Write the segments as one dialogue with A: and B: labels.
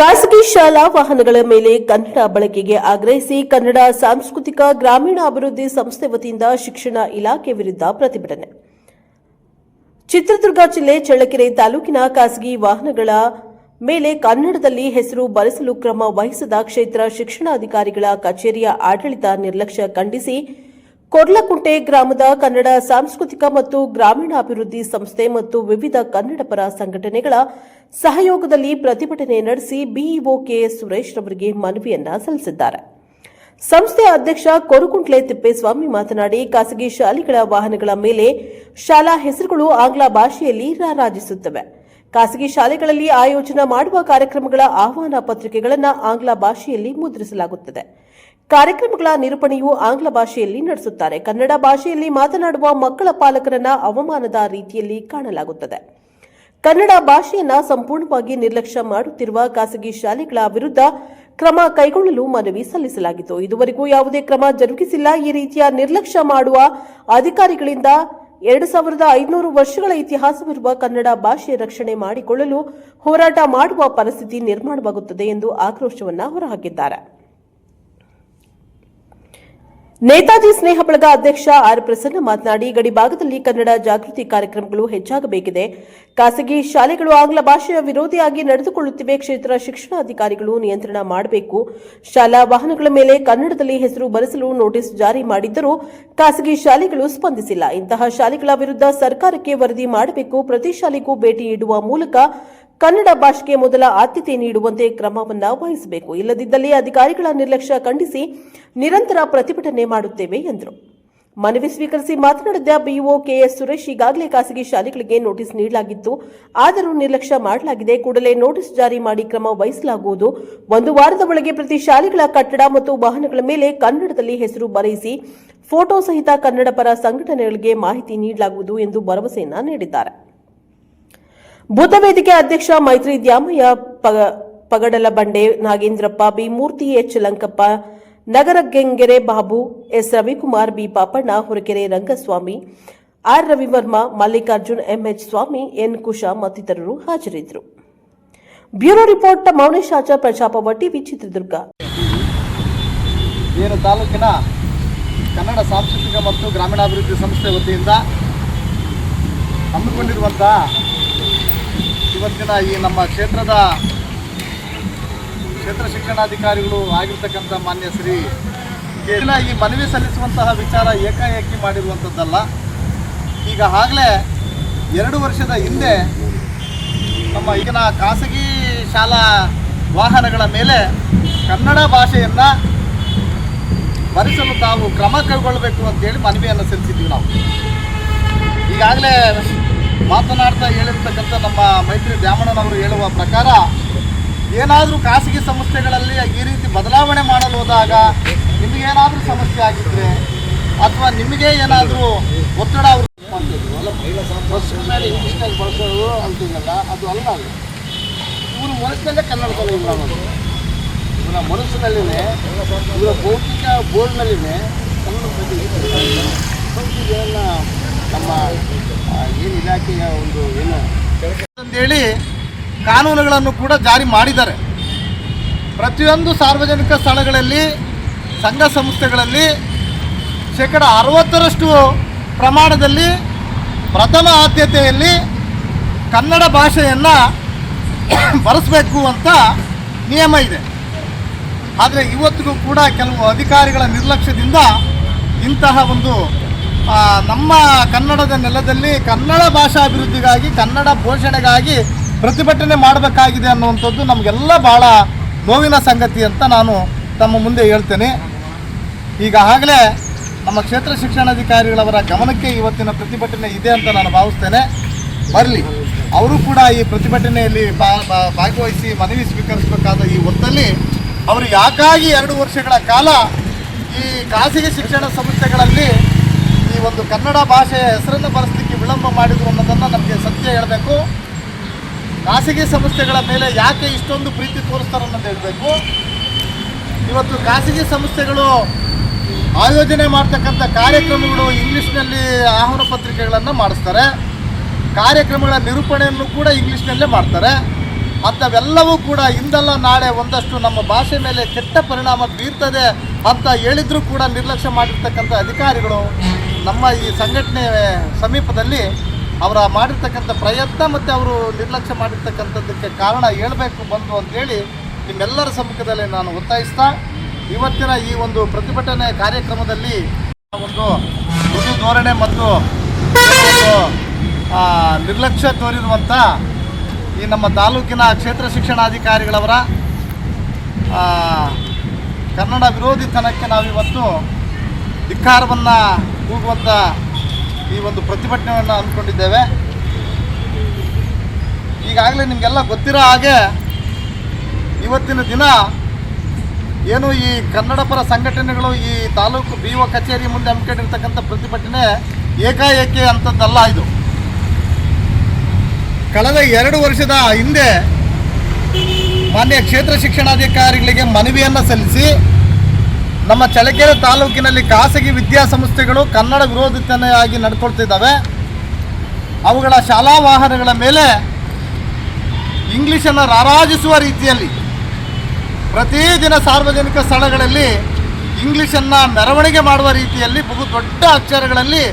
A: ಖಾಸಗಿ ಶಾಲಾ ವಾಹನಗಳ ಮೇಲೆ ಕನ್ನಡ ಬಳಕೆಗೆ ಆಗ್ರಹಿಸಿ ಕನ್ನಡ ಸಾಂಸ್ಕೃತಿಕ ಗ್ರಾಮೀಣ ಅಭಿವೃದ್ಧಿ ಸಂಸ್ಥೆ ವತಿಯಿಂದ ಶಿಕ್ಷಣ ಇಲಾಖೆ ವಿರುದ್ಧ ಪ್ರತಿಭಟನೆ. ಚಿತ್ರದುರ್ಗ ಜಿಲ್ಲೆ ಚಳ್ಳಕೆರೆ ತಾಲೂಕಿನ ಖಾಸಗಿ ವಾಹನಗಳ ಮೇಲೆ ಕನ್ನಡದಲ್ಲಿ ಹೆಸರು ಬರೆಸಲು ಕ್ರಮ ವಹಿಸದ ಕ್ಷೇತ್ರ ಶಿಕ್ಷಣಾಧಿಕಾರಿಗಳ ಕಚೇರಿಯ ಆಡಳಿತ ನಿರ್ಲಕ್ಷ್ಯ ಖಂಡಿಸಿ ಕೊರ್ಲಕುಂಟೆ ಗ್ರಾಮದ ಕನ್ನಡ ಸಾಂಸ್ಕೃತಿಕ ಮತ್ತು ಗ್ರಾಮೀಣಾಭಿವೃದ್ಧಿ ಸಂಸ್ಥೆ ಮತ್ತು ವಿವಿಧ ಕನ್ನಡಪರ ಸಂಘಟನೆಗಳ ಸಹಯೋಗದಲ್ಲಿ ಪ್ರತಿಭಟನೆ ನಡೆಸಿ ಬಿಇಒ ಕೆಎಸ್ ಸುರೇಶ್ ರವರಿಗೆ ಮನವಿಯನ್ನ ಸಲ್ಲಿಸಿದ್ದಾರೆ. ಸಂಸ್ಥೆ ಅಧ್ಯಕ್ಷ ಕೊರುಕುಂಟ್ಲೆ ತಿಪ್ಪೇಸ್ವಾಮಿ ಮಾತನಾಡಿ, ಖಾಸಗಿ ಶಾಲೆಗಳ ವಾಹನಗಳ ಮೇಲೆ ಶಾಲಾ ಹೆಸರುಗಳು ಆಂಗ್ಲ ಭಾಷೆಯಲ್ಲಿ ರಾರಾಜಿಸುತ್ತವೆ. ಖಾಸಗಿ ಶಾಲೆಗಳಲ್ಲಿ ಆಯೋಜನೆ ಮಾಡುವ ಕಾರ್ಯಕ್ರಮಗಳ ಆಹ್ವಾನ ಪತ್ರಿಕೆಗಳನ್ನು ಆಂಗ್ಲ ಭಾಷೆಯಲ್ಲಿ ಮುದ್ರಿಸಲಾಗುತ್ತದೆ. ಕಾರ್ಯಕ್ರಮಗಳ ನಿರೂಪಣೆಯು ಆಂಗ್ಲ ಭಾಷೆಯಲ್ಲಿ ನಡೆಸುತ್ತಾರೆ. ಕನ್ನಡ ಭಾಷೆಯಲ್ಲಿ ಮಾತನಾಡುವ ಮಕ್ಕಳ ಪಾಲಕರನ್ನ ಅವಮಾನದ ರೀತಿಯಲ್ಲಿ ಕಾಣಲಾಗುತ್ತದೆ. ಕನ್ನಡ ಭಾಷೆಯನ್ನ ಸಂಪೂರ್ಣವಾಗಿ ನಿರ್ಲಕ್ಷ್ಯ ಮಾಡುತ್ತಿರುವ ಖಾಸಗಿ ಶಾಲೆಗಳ ವಿರುದ್ಧ ಕ್ರಮ ಕೈಗೊಳ್ಳಲು ಮನವಿ ಸಲ್ಲಿಸಲಾಗಿತ್ತು. ಇದುವರೆಗೂ ಯಾವುದೇ ಕ್ರಮ ಜರುಗಿಸಿಲ್ಲ. ಈ ರೀತಿಯ ನಿರ್ಲಕ್ಷ್ಯ ಮಾಡುವ ಅಧಿಕಾರಿಗಳಿಂದ ಎರಡು ಸಾವಿರದ ಐದುನೂರು ವರ್ಷಗಳ ಇತಿಹಾಸವಿರುವ ಕನ್ನಡ ಭಾಷೆ ರಕ್ಷಣೆ ಮಾಡಿಕೊಳ್ಳಲು ಹೋರಾಟ ಮಾಡುವ ಪರಿಸ್ಥಿತಿ ನಿರ್ಮಾಣವಾಗುತ್ತದೆ ಎಂದು ಆಕ್ರೋಶವನ್ನು ಹೊರಹಾಕಿದ್ದಾರೆ. ನೇತಾಜಿ ಸ್ನೇಹ ಬಳಗ ಅಧ್ಯಕ್ಷ ಆರ್ ಪ್ರಸನ್ನ ಮಾತನಾಡಿ ಗಡಿಭಾಗದಲ್ಲಿ ಕನ್ನಡ ಜಾಗೃತಿ ಕಾರ್ಯಕ್ರಮಗಳು ಹೆಚ್ಚಾಗಬೇಕಿದೆ. ಖಾಸಗಿ ಶಾಲೆಗಳು ಆಂಗ್ಲ ಭಾಷೆಯ ವಿರೋಧಿಯಾಗಿ ನಡೆದುಕೊಳ್ಳುತ್ತಿವೆ. ಕ್ಷೇತ್ರ ಶಿಕ್ಷಣಾಧಿಕಾರಿಗಳು ನಿಯಂತ್ರಣ ಮಾಡಬೇಕು. ಶಾಲಾ ವಾಹನಗಳ ಮೇಲೆ ಕನ್ನಡದಲ್ಲಿ ಹೆಸರು ಬರೆಸಲು ನೋಟಿಸ್ ಜಾರಿ ಮಾಡಿದ್ದರೂ ಖಾಸಗಿ ಶಾಲೆಗಳು ಸ್ಪಂದಿಸಿಲ್ಲ. ಇಂತಹ ಶಾಲೆಗಳ ವಿರುದ್ಧ ಸರ್ಕಾರಕ್ಕೆ ವರದಿ ಮಾಡಬೇಕು. ಪ್ರತಿ ಶಾಲೆಗೂ ಭೇಟಿ ನೀಡುವ ಮೂಲಕ ಕನ್ನಡ ಭಾಷೆಗೆ ಮೊದಲ ಆದ್ಯತೆ ನೀಡುವಂತೆ ಕ್ರಮವನ್ನು ವಹಿಸಬೇಕು. ಇಲ್ಲದಿದ್ದಲ್ಲಿ ಅಧಿಕಾರಿಗಳ ನಿರ್ಲಕ್ಷ್ಯ ಖಂಡಿಸಿ ನಿರಂತರ ಪ್ರತಿಭಟನೆ ಮಾಡುತ್ತೇವೆ ಎಂದರು. ಮನವಿ ಸ್ವೀಕರಿಸಿ ಮಾತನಾಡಿದ ಬಿಇಒ ಕೆಎಸ್ ಸುರೇಶ್, ಈಗಾಗಲೇ ಖಾಸಗಿ ಶಾಲೆಗಳಿಗೆ ನೋಟಿಸ್ ನೀಡಲಾಗಿತ್ತು. ಆದರೂ ನಿರ್ಲಕ್ಷ್ಯ ಮಾಡಲಾಗಿದೆ. ಕೂಡಲೇ ನೋಟಿಸ್ ಜಾರಿ ಮಾಡಿ ಕ್ರಮ ವಹಿಸಲಾಗುವುದು. ಒಂದು ವಾರದ ಒಳಗೆ ಪ್ರತಿ ಶಾಲೆಗಳ ಕಟ್ಟಡ ಮತ್ತು ವಾಹನಗಳ ಮೇಲೆ ಕನ್ನಡದಲ್ಲಿ ಹೆಸರು ಬರೆಯಿಸಿ ಫೋಟೋ ಸಹಿತ ಕನ್ನಡ ಪರ ಸಂಘಟನೆಗಳಿಗೆ ಮಾಹಿತಿ ನೀಡಲಾಗುವುದು ಎಂದು ಭರವಸೆಯನ್ನ ನೀಡಿದ್ದಾರೆ. ಬುದ್ಧ ವೇದಿಕೆ ಅಧ್ಯಕ್ಷ ಮೈತ್ರಿ ದ್ಯಾಮಯ್ಯ ಪಗ- ಪಗಡಲ ಬಂಡೆ ನಾಗೇಂದ್ರಪ್ಪ, ಬಿ ಮೂರ್ತಿ ಎಚ್ ಲಂಕಪ್ಪ, ನಗರ Gengere Babu S Ravikumar, B Papanna, Horakere Rangaswamy, R Ravivarma, Mallikarjun M H Swamy, N Kusha ಮತ್ತಿತರರು ಹಾಜರಿದ್ದರು. ಬ್ಯೂರೋ ರಿಪೋರ್ಟ್, ಮೌನೇಶ್ ಆಚಾರ್ ಪ್ರಜಾಪವ ಟಿವಿ ಚಿತ್ರದುರ್ಗ.
B: ತಾಲೂಕಿನ ಕನ್ನಡ ಸಾಂಸ್ಕೃತಿಕ ಮತ್ತು ಗ್ರಾಮೀಣಾಭಿವೃದ್ಧಿ ಸಂಸ್ಥೆ ವತಿಯಿಂದ ಹಮ್ಮಿಕೊಂಡಿರುವಂಥ ಇವತ್ತಿನ ಈ ನಮ್ಮ ಕ್ಷೇತ್ರದ ಕ್ಷೇತ್ರ ಶಿಕ್ಷಣಾಧಿಕಾರಿಗಳು ಆಗಿರ್ತಕ್ಕಂಥ ಮಾನ್ಯ ಶ್ರೀ ಕೇವಲ ಈ ಮನವಿ ಸಲ್ಲಿಸುವಂತಹ ವಿಚಾರ ಏಕಾಏಕಿ ಮಾಡಿರುವಂಥದ್ದಲ್ಲ. ಈಗ ಆಗಲೇ ಎರಡು ವರ್ಷದ ಹಿಂದೆ ನಮ್ಮ ಈಗಿನ ಖಾಸಗಿ ಶಾಲಾ ವಾಹನಗಳ ಮೇಲೆ ಕನ್ನಡ ಭಾಷೆಯನ್ನು ಭರಿಸಲು ತಾವು ಕ್ರಮ ಕೈಗೊಳ್ಳಬೇಕು ಅಂತೇಳಿ ಮನವಿಯನ್ನು ಸಲ್ಲಿಸಿದ್ವಿ ನಾವು. ಈಗಾಗಲೇ ಮಾತನಾಡ್ತಾ ಹೇಳಿರ್ತಕ್ಕಂಥ ನಮ್ಮ ಮೈತ್ರಿ ದ್ಯಾಮಣ್ಣನವರು ಹೇಳುವ ಪ್ರಕಾರ, ಏನಾದರೂ ಖಾಸಗಿ ಸಂಸ್ಥೆಗಳಲ್ಲಿ ಈ ರೀತಿ ಬದಲಾವಣೆ ಮಾಡಲು ಹೋದಾಗ ನಿಮಗೇನಾದರೂ ಸಮಸ್ಯೆ ಆಗಿದ್ರೆ ಅಥವಾ ನಿಮಗೆ ಏನಾದರೂ ಒತ್ತಡ ಅವರು ಇಂಗ್ಲೀಷ್ನಾಗ ಬಳಸೋದು ಅಂತೀನಲ್ಲ ಅದು ಅಲ್ಲ ಅದು. ಇವರು ಮನಸ್ಸಿನಲ್ಲೇ ಕನ್ನಡದಲ್ಲಿ ಇವರ ಮನಸ್ಸಿನಲ್ಲಿನೇ, ಇವರ ಭೌತಿಕ ಬೋರ್ಡ್ನಲ್ಲಿನೇ ಕನ್ನಡ ಸಂಸ್ಕೃತಿಯನ್ನು ನಮ್ಮ ಇಲಾಖೆಯ ಒಂದು ಏನು ಅಂತೇಳಿ ಕಾನೂನುಗಳನ್ನು ಕೂಡ ಜಾರಿ ಮಾಡಿದ್ದಾರೆ. ಪ್ರತಿಯೊಂದು ಸಾರ್ವಜನಿಕ ಸ್ಥಳಗಳಲ್ಲಿ, ಸಂಘ ಸಂಸ್ಥೆಗಳಲ್ಲಿ ಶೇಕಡ ಅರವತ್ತರಷ್ಟು ಪ್ರಮಾಣದಲ್ಲಿ ಪ್ರಥಮ ಆದ್ಯತೆಯಲ್ಲಿ ಕನ್ನಡ ಭಾಷೆಯನ್ನು ಬರೆಸಬೇಕು ಅಂತ ನಿಯಮ ಇದೆ. ಆದರೆ ಇವತ್ತಿಗೂ ಕೂಡ ಕೆಲವು ಅಧಿಕಾರಿಗಳ ನಿರ್ಲಕ್ಷ್ಯದಿಂದ ಇಂತಹ ಒಂದು ನಮ್ಮ ಕನ್ನಡದ ನೆಲದಲ್ಲಿ ಕನ್ನಡ ಭಾಷಾ ಅಭಿವೃದ್ಧಿಗಾಗಿ, ಕನ್ನಡ ಪೋಷಣೆಗಾಗಿ ಪ್ರತಿಭಟನೆ ಮಾಡಬೇಕಾಗಿದೆ ಅನ್ನುವಂಥದ್ದು ನಮಗೆಲ್ಲ ಭಾಳ ನೋವಿನ ಸಂಗತಿ ಅಂತ ನಾನು ತಮ್ಮ ಮುಂದೆ ಹೇಳ್ತೇನೆ. ಈಗಾಗಲೇ ನಮ್ಮ ಕ್ಷೇತ್ರ ಶಿಕ್ಷಣಾಧಿಕಾರಿಗಳವರ ಗಮನಕ್ಕೆ ಇವತ್ತಿನ ಪ್ರತಿಭಟನೆ ಇದೆ ಅಂತ ನಾನು ಭಾವಿಸ್ತೇನೆ. ಬರಲಿ, ಅವರು ಕೂಡ ಈ ಪ್ರತಿಭಟನೆಯಲ್ಲಿ ಭಾಗವಹಿಸಿ ಮನವಿ ಸ್ವೀಕರಿಸಬೇಕಾದ ಈ ಹೊತ್ತಲ್ಲಿ ಅವರು ಯಾಕಾಗಿ ಎರಡು ವರ್ಷಗಳ ಕಾಲ ಈ ಖಾಸಗಿ ಶಿಕ್ಷಣ ಸಂಸ್ಥೆಗಳಲ್ಲಿ ಈ ಒಂದು ಕನ್ನಡ ಭಾಷೆಯ ಹೆಸರನ್ನು ಬಳಸಲಿಕ್ಕೆ ವಿಳಂಬ ಮಾಡಿದ್ರು ಅನ್ನೋದನ್ನು ನಮಗೆ ಸತ್ಯ ಹೇಳಬೇಕು. ಖಾಸಗಿ ಸಂಸ್ಥೆಗಳ ಮೇಲೆ ಯಾಕೆ ಇಷ್ಟೊಂದು ಪ್ರೀತಿ ತೋರಿಸ್ತಾರೆ ಅನ್ನೋದು ಹೇಳಬೇಕು. ಇವತ್ತು ಖಾಸಗಿ ಸಂಸ್ಥೆಗಳು ಆಯೋಜನೆ ಮಾಡ್ತಕ್ಕಂಥ ಕಾರ್ಯಕ್ರಮಗಳು ಇಂಗ್ಲೀಷ್ನಲ್ಲಿ ಆಹ್ವಾನ ಪತ್ರಿಕೆಗಳನ್ನು ಮಾಡಿಸ್ತಾರೆ. ಕಾರ್ಯಕ್ರಮಗಳ ನಿರೂಪಣೆಯನ್ನು ಕೂಡ ಇಂಗ್ಲೀಷ್ನಲ್ಲೇ ಮಾಡ್ತಾರೆ. ಅಂಥವೆಲ್ಲವೂ ಕೂಡ ಇಂದಲ್ಲ ನಾಳೆ ಒಂದಷ್ಟು ನಮ್ಮ ಭಾಷೆ ಮೇಲೆ ಕೆಟ್ಟ ಪರಿಣಾಮ ಬೀರ್ತದೆ ಅಂತ ಹೇಳಿದರೂ ಕೂಡ ನಿರ್ಲಕ್ಷ್ಯ ಮಾಡಿರ್ತಕ್ಕಂಥ ಅಧಿಕಾರಿಗಳು ನಮ್ಮ ಈ ಸಂಘಟನೆ ಸಮೀಪದಲ್ಲಿ ಅವರ ಮಾಡಿರ್ತಕ್ಕಂಥ ಪ್ರಯತ್ನ ಮತ್ತು ಅವರು ನಿರ್ಲಕ್ಷ್ಯ ಮಾಡಿರ್ತಕ್ಕಂಥದ್ದಕ್ಕೆ ಕಾರಣ ಹೇಳಬೇಕು, ಬಂದು ಅಂತೇಳಿ ನಿಮ್ಮೆಲ್ಲರ ಸಮ್ಮುಖದಲ್ಲಿ ನಾನು ಒತ್ತಾಯಿಸ್ತಾ, ಇವತ್ತಿನ ಈ ಒಂದು ಪ್ರತಿಭಟನೆ ಕಾರ್ಯಕ್ರಮದಲ್ಲಿ ಒಂದು ಮೃದು ಧೋರಣೆ ಮತ್ತು ನಿರ್ಲಕ್ಷ್ಯ ತೋರಿರುವಂಥ ಈ ನಮ್ಮ ತಾಲೂಕಿನ ಕ್ಷೇತ್ರ ಶಿಕ್ಷಣಾಧಿಕಾರಿಗಳವರ ಕನ್ನಡ ವಿರೋಧಿತನಕ್ಕೆ ನಾವಿವತ್ತು ಧಿಕ್ಕಾರವನ್ನು ಕೂಗುವಂಥ ಈ ಒಂದು ಪ್ರತಿಭಟನೆಯನ್ನು ಅಂದ್ಕೊಂಡಿದ್ದೇವೆ. ಈಗಾಗಲೇ ನಿಮಗೆಲ್ಲ ಗೊತ್ತಿರೋ ಹಾಗೆ ಇವತ್ತಿನ ದಿನ ಏನು ಈ ಕನ್ನಡ ಪರ ಸಂಘಟನೆಗಳು ಈ ತಾಲೂಕು ಬಿ ಒ ಕಚೇರಿ ಮುಂದೆ ಹಮ್ಮಿಕೊಂಡಿರ್ತಕ್ಕಂಥ ಪ್ರತಿಭಟನೆ ಏಕಾಏಕಿ ಅಂಥದ್ದಲ್ಲ ಇದು. ಕಳೆದ ಎರಡು ವರ್ಷದ ಹಿಂದೆ ಮಾನ್ಯ ಕ್ಷೇತ್ರ ಶಿಕ್ಷಣಾಧಿಕಾರಿಗಳಿಗೆ ಮನವಿಯನ್ನು ಸಲ್ಲಿಸಿ ನಮ್ಮ ಚಳ್ಳಕೆರೆ ತಾಲೂಕಿನಲ್ಲಿ ಖಾಸಗಿ ವಿದ್ಯಾಸಂಸ್ಥೆಗಳು ಕನ್ನಡ ವಿರೋಧಿತನೆಯಾಗಿ ನಡ್ಕೊಳ್ತಿದ್ದಾವೆ. ಅವುಗಳ ಶಾಲಾ ವಾಹನಗಳ ಮೇಲೆ ಇಂಗ್ಲೀಷನ್ನು ರಾರಾಜಿಸುವ ರೀತಿಯಲ್ಲಿ ಪ್ರತಿದಿನ ಸಾರ್ವಜನಿಕ ಸ್ಥಳಗಳಲ್ಲಿ ಇಂಗ್ಲೀಷನ್ನು ಮೆರವಣಿಗೆ ಮಾಡುವ ರೀತಿಯಲ್ಲಿ ಬಹು ದೊಡ್ಡ ಅಕ್ಷರಗಳಲ್ಲಿ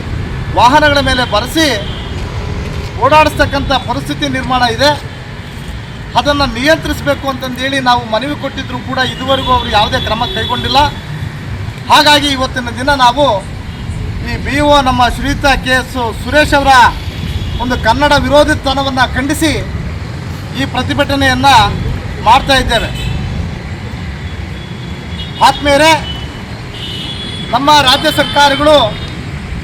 B: ವಾಹನಗಳ ಮೇಲೆ ಬರೆಸಿ ಓಡಾಡಿಸ್ತಕ್ಕಂಥ ಪರಿಸ್ಥಿತಿ ನಿರ್ಮಾಣ ಇದೆ. ಅದನ್ನು ನಿಯಂತ್ರಿಸಬೇಕು ಅಂತಂದೇಳಿ ನಾವು ಮನವಿ ಕೊಟ್ಟಿದ್ದರೂ ಕೂಡ ಇದುವರೆಗೂ ಅವರು ಯಾವುದೇ ಕ್ರಮ ಕೈಗೊಂಡಿಲ್ಲ. ಹಾಗಾಗಿ ಇವತ್ತಿನ ದಿನ ನಾವು ಈ ಬಿ ಒ ನಮ್ಮ ಶ್ರೀಯುತ ಕೆ ಎಸ್ ಸುರೇಶ್ ಅವರ ಒಂದು ಕನ್ನಡ ವಿರೋಧಿತನವನ್ನು ಖಂಡಿಸಿ ಈ ಪ್ರತಿಭಟನೆಯನ್ನು ಮಾಡ್ತಾ ಇದ್ದೇವೆ. ಆತ್ಮೀಯರೇ, ನಮ್ಮ ರಾಜ್ಯ ಸರ್ಕಾರಗಳು